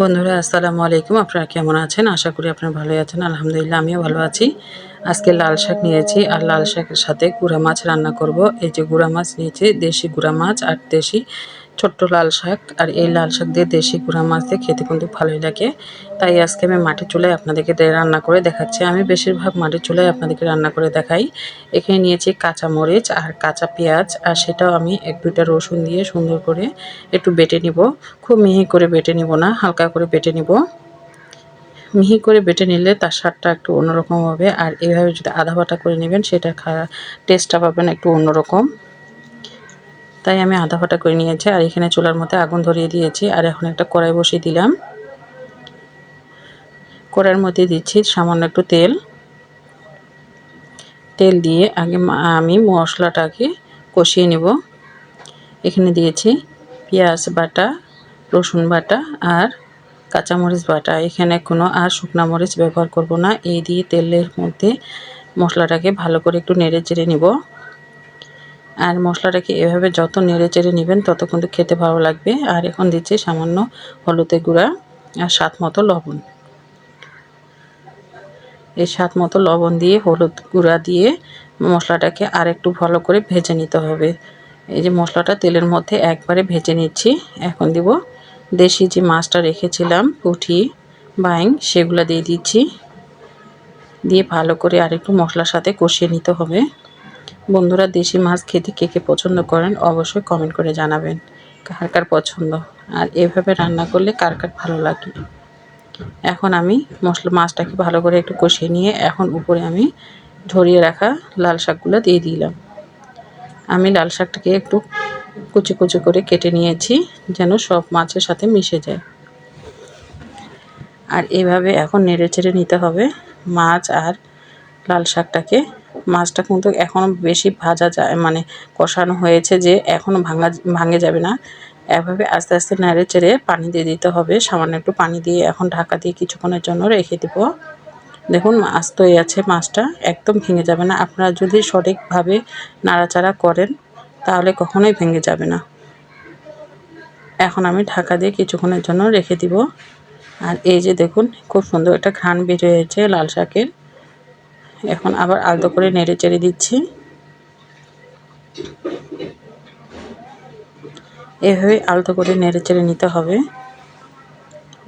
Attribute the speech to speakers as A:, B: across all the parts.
A: বন্ধুরা, আসসালামু আলাইকুম। আপনারা কেমন আছেন? আশা করি আপনারা ভালোই আছেন। আলহামদুলিল্লাহ, আমিও ভালো আছি। আজকে লাল শাক নিয়েছি আর লাল শাকের সাথে গুঁড়া মাছ রান্না করব। এই যে গুঁড়া মাছ নিয়েছি, দেশি গুঁড়া মাছ আর দেশি ছোট্ট লাল শাক আর এই লাল শাক দিয়ে দেশি গুঁড়া মাছ দিয়ে খেতে কিন্তু ভালোই লাগে। তাই আজকে আমি মাটির চুলায় আপনাদেরকে রান্না করে দেখাচ্ছি। আমি বেশিরভাগ মাটির চুলায় আপনাদেরকে রান্না করে দেখাই। এখানে নিয়েছি কাঁচা মরিচ আর কাঁচা পেঁয়াজ আর সেটাও আমি এক দুইটা রসুন দিয়ে সুন্দর করে একটু বেটে নিব। খুব মিহি করে বেটে নিব না, হালকা করে বেটে নিব। মিহি করে বেটে নিলে তার স্বাদটা একটু অন্যরকম হবে। আর এইভাবে যদি আধা বাটা করে নেবেন সেটা খাওয়া টেস্টটা পাবেন একটু অন্যরকম। তাই আমি আধা ফাটা করে নিয়েছি, আর এখানে চুলার মধ্যে আগুন ধরিয়ে দিয়েছি, আর এখন একটা কড়াই বসিয়ে দিলাম। কড়াইয়ের মধ্যে দিচ্ছি সামান্য একটু তেল। তেল দিয়ে আগে আমি মশলাটাকে কষিয়ে নেব। এখানে দিয়েছি পেঁয়াজ বাটা, রসুন বাটা আর কাঁচামরিচ বাটা। এখানে কোনো আর শুকনা মরিচ ব্যবহার করব না। এই দিয়ে তেলের মধ্যে মশলাটাকে ভালো করে একটু নেড়ে চেড়ে নিব। আর মশলাটাকে এভাবে যত নেড়ে চেড়ে নেবেন, তত কিন্তু খেতে ভালো লাগবে। আর এখন দিচ্ছি সামান্য হলুদের গুঁড়া আর স্বাদ মতো লবণ। এই স্বাদ মতো লবণ দিয়ে হলুদ গুঁড়া দিয়ে মশলাটাকে আর একটু ভালো করে ভেজে নিতে হবে। এই যে মশলাটা তেলের মধ্যে একবারে ভেজে নিচ্ছি। এখন দিব দেশি যে মাছটা রেখেছিলাম, পুঁটি, বাইং, সেগুলো দিয়ে দিচ্ছি। দিয়ে ভালো করে আর একটু মশলার সাথে কষিয়ে নিতে হবে। বন্ধুরা দেশি মাছ খেতে কে কে পছন্দ করেন অবশ্যই কমেন্ট করে জানাবেন কার কার পছন্দ। আর এভাবে রান্না করলে কার কার ভালো লাগে। এখন আমি মশলা মাছটাকে ভালো করে একটু কষিয়ে নিয়ে এখন উপরে আমি ঝরিয়ে রাখা লাল শাকগুলো দিয়ে দিলাম। আমি লাল শাকটাকে একটু কুচি কুচি করে কেটে নিয়েছি যেন সব মাছের সাথে মিশে যায়। আর এভাবে এখন নেড়ে চেড়ে নিতে হবে মাছ আর লাল শাকটাকে মাছটা কিন্তু এখনও বেশি ভাজা যায় মানে কষানো হয়েছে যে এখনও ভাঙা, ভাঙে যাবে না। এভাবে আস্তে আস্তে নেড়ে চেড়ে পানি দিয়ে দিতে হবে। সামান্য একটু পানি দিয়ে এখন ঢাকা দিয়ে কিছুক্ষণের জন্য রেখে দেবো। দেখুন আস্তই আছে মাছটা, একদম ভেঙে যাবে না। আপনারা যদি সঠিকভাবে নাড়াচাড়া করেন, তাহলে কখনোই ভেঙে যাবে না। এখন আমি ঢাকা দিয়ে কিছুক্ষণের জন্য রেখে দিব। আর এই যে দেখুন, খুব সুন্দর একটা ঘ্রাণ বেরিয়েছে লাল শাকের। এখন আবার আলতো করে নেড়ে চেড়ে দিচ্ছি। এভাবে আলতো করে নেড়ে চেড়ে নিতে হবে।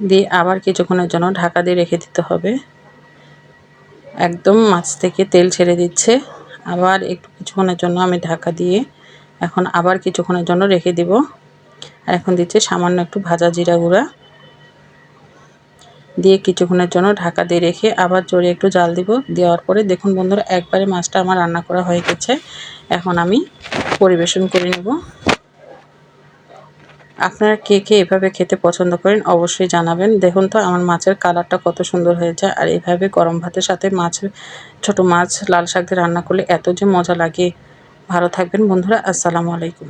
A: দিয়ে আবার কিছুক্ষণের জন্য ঢাকা দিয়ে রেখে দিতে হবে। একদম মাছ থেকে তেল ছেড়ে দিচ্ছে। আবার একটু কিছুক্ষণের জন্য আমি ঢাকা দিয়ে এখন আবার কিছুক্ষণের জন্য রেখে দিব। আর এখন দিচ্ছে সামান্য একটু ভাজা জিরা গুঁড়া। দিয়ে কিছুক্ষণের জন্য ঢাকা দিয়ে রেখে আবার জোরে একটু জাল দিব। দেওয়ার পরে দেখুন বন্ধুরা, একবারে মাছটা আমার রান্না করা হয়ে গেছে। এখন আমি পরিবেশন করে নেব। আপনারা কে কে এভাবে খেতে পছন্দ করেন অবশ্যই জানাবেন। দেখুন তো, আমার মাছের কালারটা কত সুন্দর হয়েছে। আর এভাবে গরম ভাতের সাথে মাছ, ছোট মাছ, লাল শাক দিয়ে রান্না করলে এত যে মজা লাগে। ভালো থাকবেন বন্ধুরা, আসসালামু আলাইকুম।